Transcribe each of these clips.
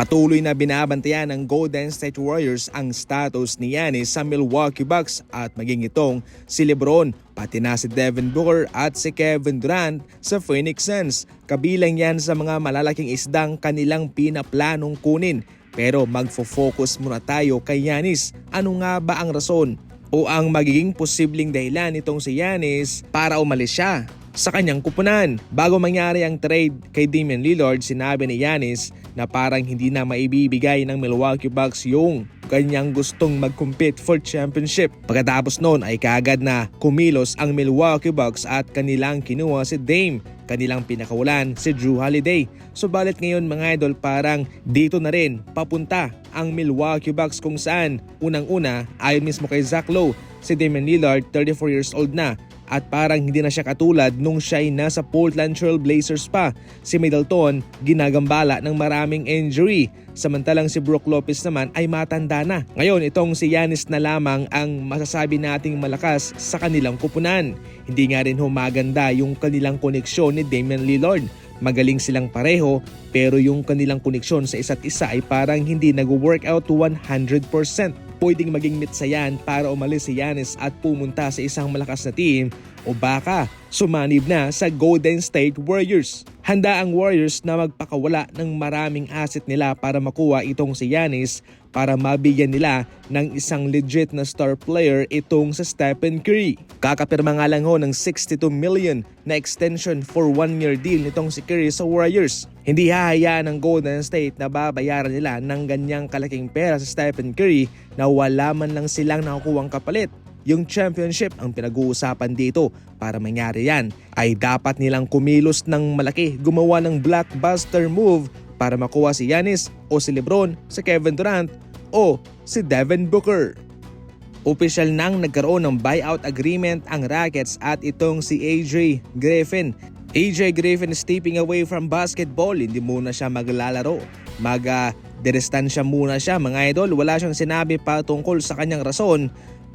Patuloy na binabantayan ng Golden State Warriors ang status ni Giannis sa Milwaukee Bucks at maging itong si Lebron, pati na si Devin Booker at si Kevin Durant sa Phoenix Suns. Kabilang yan sa mga malalaking isdang kanilang pinaplanong kunin. Pero magfo-focus muna tayo kay Giannis. Ano nga ba ang rason o ang magiging posibleng dahilan nitong si Giannis para umalis siya sa kanyang kupunan. Bago mangyari ang trade kay Damian Lillard, sinabi ni Giannis na parang hindi na maibibigay ng Milwaukee Bucks yung kanyang gustong mag-compete for championship. Pagkatapos noon ay kaagad na kumilos ang Milwaukee Bucks at kanilang kinuha si Dame kanilang pinakawalan si Drew Holiday. Subalit ngayon mga idol parang dito na rin papunta ang Milwaukee Bucks kung saan unang-una ayon mismo kay Zach Lowe si Damian Lillard 34 years old na at parang hindi na siya katulad nung siya ay nasa Portland Trail Blazers pa. Si Middleton ginagambala ng maraming injury samantalang si Brook Lopez naman ay matanda na. Ngayon itong si Giannis na lamang ang masasabi nating malakas sa kanilang kupunan. Hindi nga rin humaganda yung kanilang koneksyon ni Damian Lillard. Magaling silang pareho pero yung kanilang koneksyon sa isa't isa ay parang hindi nag-work out to 100%. Pwedeng maging mitsa yan para umalis si Giannis at pumunta sa isang malakas na team o baka sumanib na sa Golden State Warriors. Handa ang Warriors na magpakawala ng maraming asset nila para makuha itong si Giannis para mabigyan nila ng isang legit na star player itong sa Stephen Curry. Kakapirma nga lang ho ng 62 million na extension for one year deal nitong si Curry sa Warriors. Hindi hahayaan ng Golden State na babayaran nila ng ganyang kalaking pera sa Stephen Curry na wala man lang silang nakukuhang kapalit. Yung championship ang pinag-uusapan dito para mangyari yan ay dapat nilang kumilos ng malaki gumawa ng blockbuster move para makuha si Giannis o si Lebron, si Kevin Durant o si Devin Booker. Opisyal nang nagkaroon ng buyout agreement ang Rockets at itong si AJ Griffin. AJ Griffin stepping away from basketball, hindi muna siya maglalaro. Mag uh, muna siya mga idol, wala siyang sinabi pa tungkol sa kanyang rason.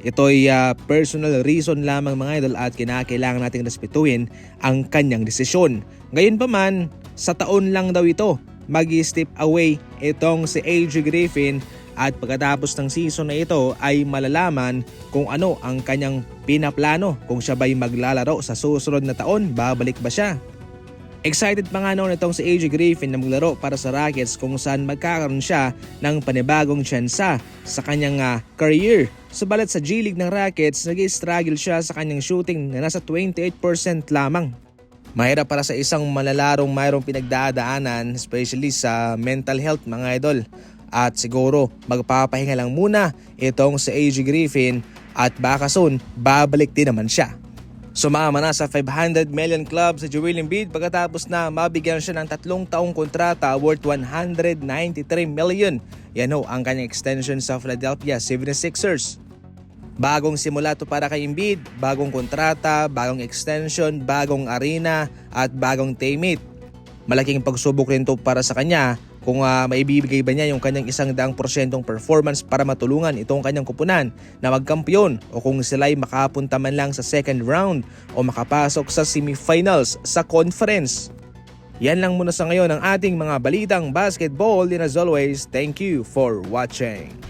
Ito'y uh, personal reason lamang mga idol at kinakailangan nating respetuhin ang kanyang desisyon. Ngayon pa man, sa taon lang daw ito, mag-step away itong si AJ Griffin at pagkatapos ng season na ito ay malalaman kung ano ang kanyang pinaplano kung siya ba'y maglalaro sa susunod na taon, babalik ba siya? Excited pa nga noon itong si AJ Griffin na maglaro para sa Rockets kung saan magkakaroon siya ng panibagong tsansa sa kanyang uh, career. Subalit sa G-League ng Rockets, nag struggle siya sa kanyang shooting na nasa 28% lamang. Mahirap para sa isang malalarong mayroong pinagdadaanan, especially sa mental health mga idol. At siguro magpapahinga lang muna itong si AJ Griffin at baka soon babalik din naman siya. Sumama na sa 500 million club sa Joel Embiid pagkatapos na mabigyan siya ng tatlong taong kontrata worth 193 million. Yan ho ang kanyang extension sa Philadelphia 76ers. Bagong simula to para kay Embiid, bagong kontrata, bagong extension, bagong arena at bagong teammate. Malaking pagsubok rin to para sa kanya kung uh, maibibigay ba niya yung kanyang isang daang porsyentong performance para matulungan itong kanyang kupunan na magkampiyon o kung sila'y makapunta man lang sa second round o makapasok sa semifinals sa conference. Yan lang muna sa ngayon ang ating mga balitang basketball and as always, thank you for watching.